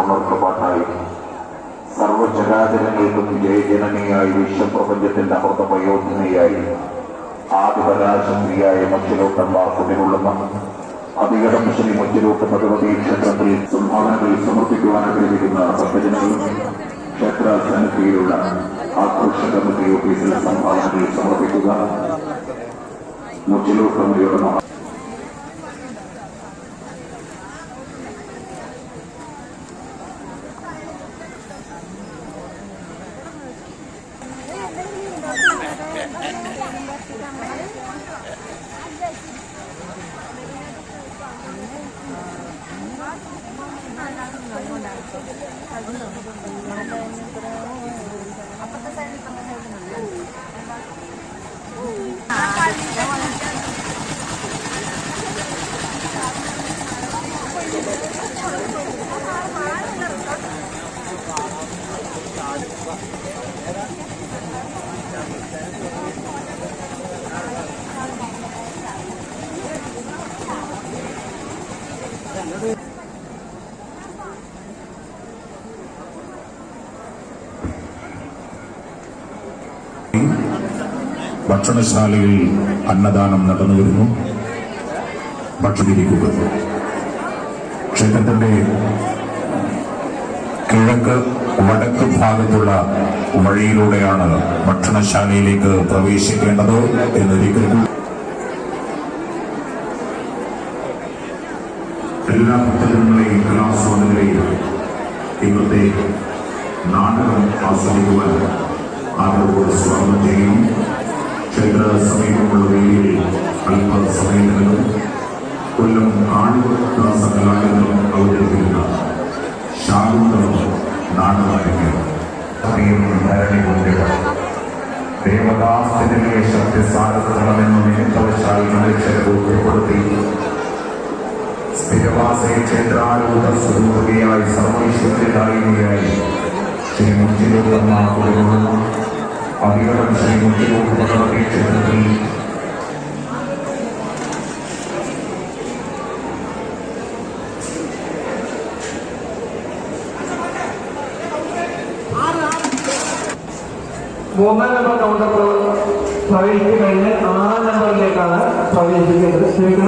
ഉണർത്തുപാട്ടായി സർവചരാചരങ്ങൾക്കും ജയജനനിയായി വിശ്വപ്രപഞ്ചത്തിന്റെ അമൃതപയോധനയായി ആദിപരാശക്തിയായ മച്ചിലോട്ടം വാസുവിനുള്ളുന്ന അധികടം ശ്രീ മച്ചിലോട്ട് ഭഗവതി ക്ഷേത്രത്തിൽ സംഭാവനകൾ സമർപ്പിക്കുവാൻ ആഗ്രഹിക്കുന്ന ഭക്തജനങ്ങളും ക്ഷേത്ര സന്നിധിയിലുള്ള ആഘോഷ കമ്മിറ്റി ഓഫീസിൽ സംഭാവനകൾ സമർപ്പിക്കുക. മുച്ചിലോട്ടമ്മയുടെ 还是很忙。ഭക്ഷണശാലയിൽ അന്നദാനം നടന്നു വരുന്നു ഭക്ഷണിരിക്കുക ക്ഷേത്രത്തിന്റെ കിഴക്ക് വടക്ക് ഭാഗത്തുള്ള വഴിയിലൂടെയാണ് ഭക്ഷണശാലയിലേക്ക് പ്രവേശിക്കേണ്ടത് എന്നൊരിക്കൽ എല്ലാ ഭക്തജനങ്ങളെയും കലാസ്വാദകരെയും ഇന്നത്തെ നാടകം ആസ്വദിക്കുവാൻ ആദരവോടെ സ്വാഗതം ചെയ്യുന്നു ക്ഷേത്ര സമീപമുള്ള വേദിയിൽ അല്പസമയത്തിനകം കൊല്ലം കാണിദാസ കലാകേന്ദ്രം അവതരിപ്പിക്കുന്ന ശാകുന്തളം ധാരണയുണ്ട് ദേവദാസത്തിലെ ശക്തിസാരമെന്ന നിമിത്തവശാൽ മനുഷ്യരെ ഉൾപ്പെടുത്തി സ്ഥിരവാസയ ക്ഷേത്രാരൂഢ സ്വരൂപതയായി സർവൈശ്വര്യദായിനിയായി ശ്രീ అభివృద్ధి శ్రీ ముఖ్య ఉపయోగపడే చెందుతుంది मोबाइल नंबर काउंटर पर प्रवेश के पहले आना नंबर लेकर प्रवेश के स्वीकृत